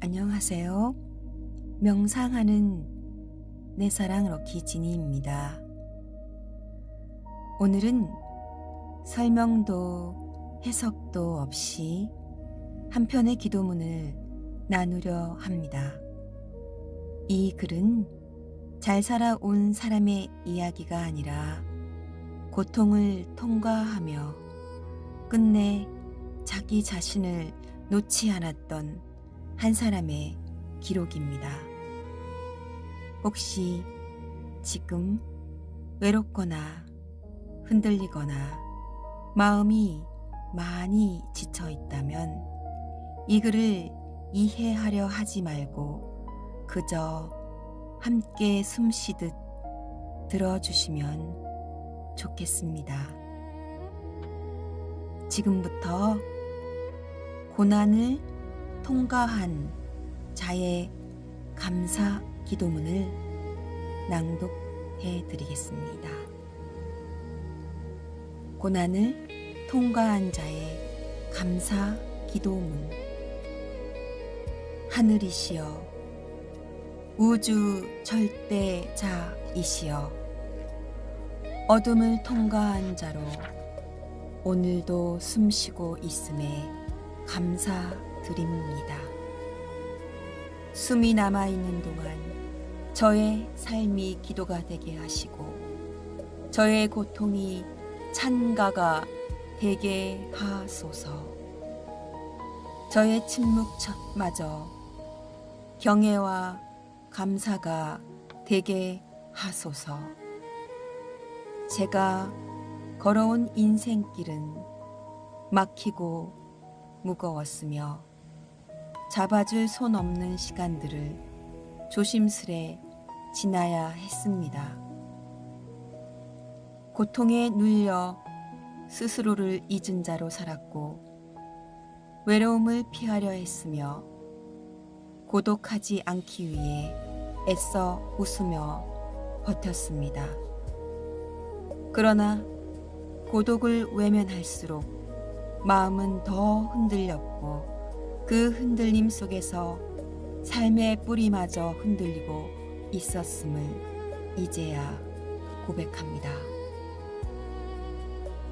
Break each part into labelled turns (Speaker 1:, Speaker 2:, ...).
Speaker 1: 안녕하세요. 명상하는 내 사랑 럭키 지니입니다. 오늘은 설명도 해석도 없이 한 편의 기도문을 나누려 합니다. 이 글은 잘 살아온 사람의 이야기가 아니라 고통을 통과하며 끝내 자기 자신을 놓지 않았던 한 사람의 기록입니다. 혹시 지금 외롭거나 흔들리거나 마음이 많이 지쳐 있다면 이 글을 이해하려 하지 말고 그저 함께 숨 쉬듯 들어주시면 좋겠습니다. 지금부터 고난을 통과한 자의 감사 기도문을 낭독해 드리겠습니다. 고난을 통과한 자의 감사 기도문 하늘이시여 우주 절대자이시여 어둠을 통과한 자로 오늘도 숨쉬고 있음에 감사 드립니다. 숨이 남아있는 동안 저의 삶이 기도가 되게 하시고 저의 고통이 찬가가 되게 하소서 저의 침묵마저 경애와 감사가 되게 하소서 제가 걸어온 인생길은 막히고 무거웠으며 잡아줄 손 없는 시간들을 조심스레 지나야 했습니다. 고통에 눌려 스스로를 잊은 자로 살았고 외로움을 피하려 했으며 고독하지 않기 위해 애써 웃으며 버텼습니다. 그러나 고독을 외면할수록 마음은 더 흔들렸고 그 흔들림 속에서 삶의 뿌리마저 흔들리고 있었음을 이제야 고백합니다.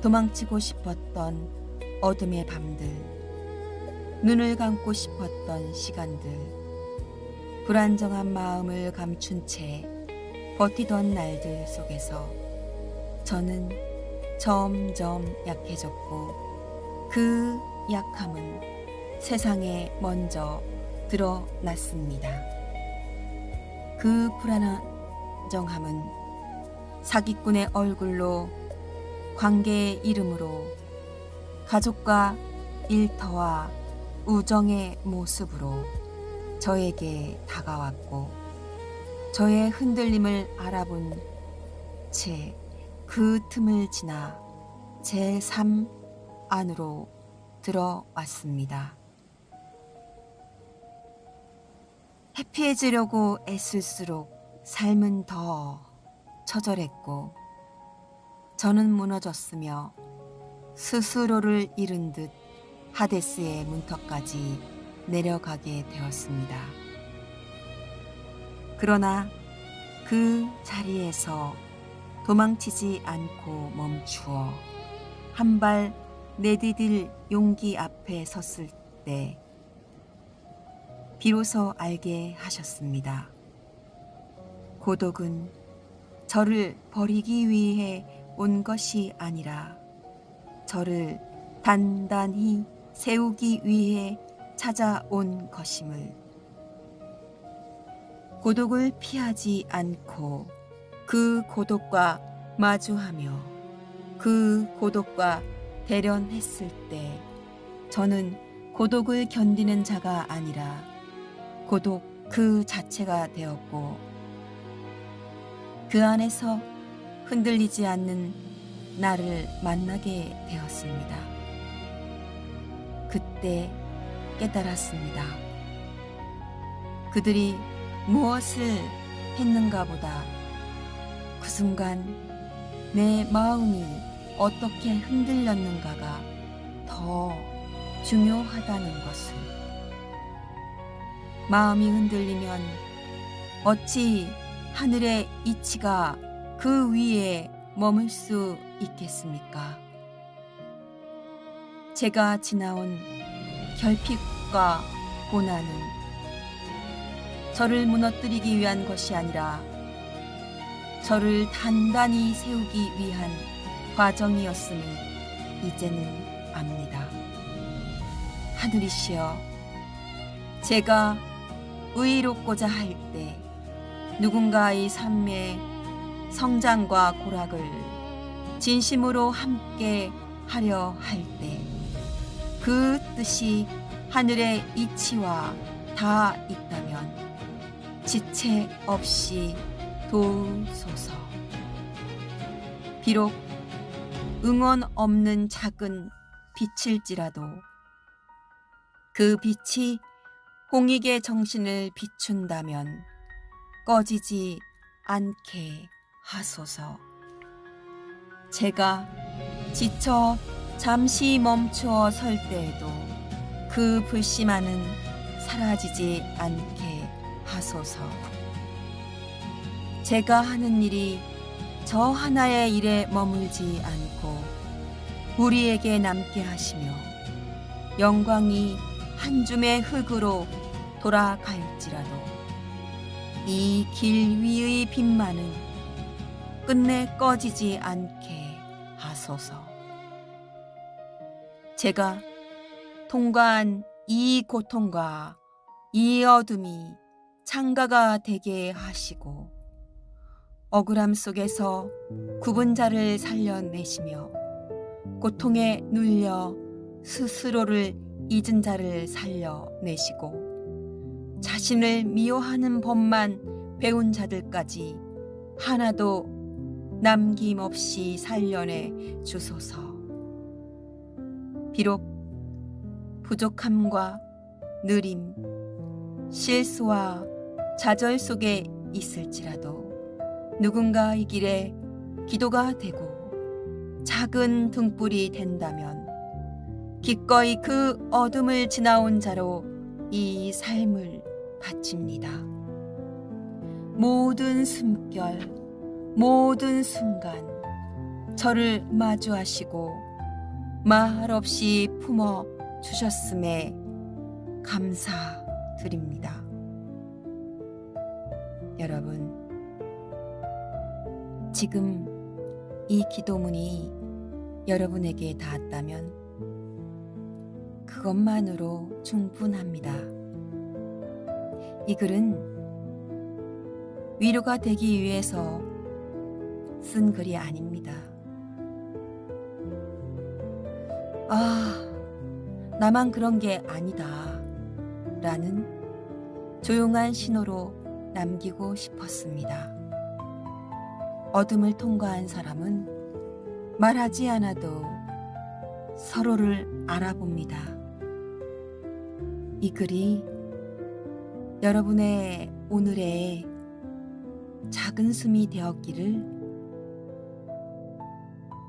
Speaker 1: 도망치고 싶었던 어둠의 밤들, 눈을 감고 싶었던 시간들, 불안정한 마음을 감춘 채 버티던 날들 속에서 저는 점점 약해졌고 그 약함은 세상에 먼저 드러났습니다. 그 불안정함은 사기꾼의 얼굴로 관계의 이름으로 가족과 일터와 우정의 모습으로 저에게 다가왔고 저의 흔들림을 알아본 채 그 틈을 지나 제 삶 안으로 들어왔습니다. 해피해지려고 애쓸수록 삶은 더 처절했고 저는 무너졌으며 스스로를 잃은 듯 하데스의 문턱까지 내려가게 되었습니다. 그러나 그 자리에서 도망치지 않고 멈추어 한 발 내디딜 용기 앞에 섰을 때 비로소 알게 하셨습니다. 고독은 저를 버리기 위해 온 것이 아니라 저를 단단히 세우기 위해 찾아온 것임을 고독을 피하지 않고 그 고독과 마주하며 그 고독과 대련했을 때 저는 고독을 견디는 자가 아니라 고독 그 자체가 되었고 그 안에서 흔들리지 않는 나를 만나게 되었습니다. 그때 깨달았습니다. 그들이 무엇을 했는가 보다 그 순간 내 마음이 어떻게 흔들렸는가가 더 중요하다는 것을 마음이 흔들리면 어찌 하늘의 이치가 그 위에 머물 수 있겠습니까? 제가 지나온 결핍과 고난은 저를 무너뜨리기 위한 것이 아니라 저를 단단히 세우기 위한 과정이었음을 이제는 압니다. 하늘이시여, 제가 의롭고자 할 때 누군가의 삶의 성장과 고락을 진심으로 함께 하려 할 때 그 뜻이 하늘의 이치와 다 있다면 지체 없이 도우소서. 비록 응원 없는 작은 빛일지라도 그 빛이 공익의 정신을 비춘다면 꺼지지 않게 하소서. 제가 지쳐 잠시 멈추어 설 때에도 그 불씨만은 사라지지 않게 하소서. 제가 하는 일이 저 하나의 일에 머물지 않고 우리에게 남게 하시며 영광이 한 줌의 흙으로 돌아갈지라도 이 길 위의 빛만은 끝내 꺼지지 않게 하소서. 제가 통과한 이 고통과 이 어둠이 창가가 되게 하시고 억울함 속에서 굽은 자를 살려내시며 고통에 눌려 스스로를 잊은 자를 살려내시고 자신을 미워하는 법만 배운 자들까지 하나도 남김없이 살려내 주소서. 비록 부족함과 느림, 실수와 좌절 속에 있을지라도 누군가의 길에 기도가 되고 작은 등불이 된다면 기꺼이 그 어둠을 지나온 자로 이 삶을 바칩니다. 모든 숨결, 모든 순간 저를 마주하시고 말없이 품어 주셨음에 감사드립니다. 여러분, 지금 이 기도문이 여러분에게 닿았다면 그것만으로 충분합니다. 이 글은 위로가 되기 위해서 쓴 글이 아닙니다. 아, 나만 그런 게 아니다. 라는 조용한 신호로 남기고 싶었습니다. 어둠을 통과한 사람은 말하지 않아도 서로를 알아봅니다. 이 글이 여러분의 오늘의 작은 숨이 되었기를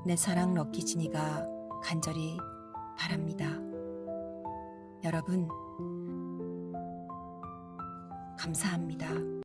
Speaker 1: 내 사랑 럭키지니가 간절히 바랍니다. 여러분, 감사합니다.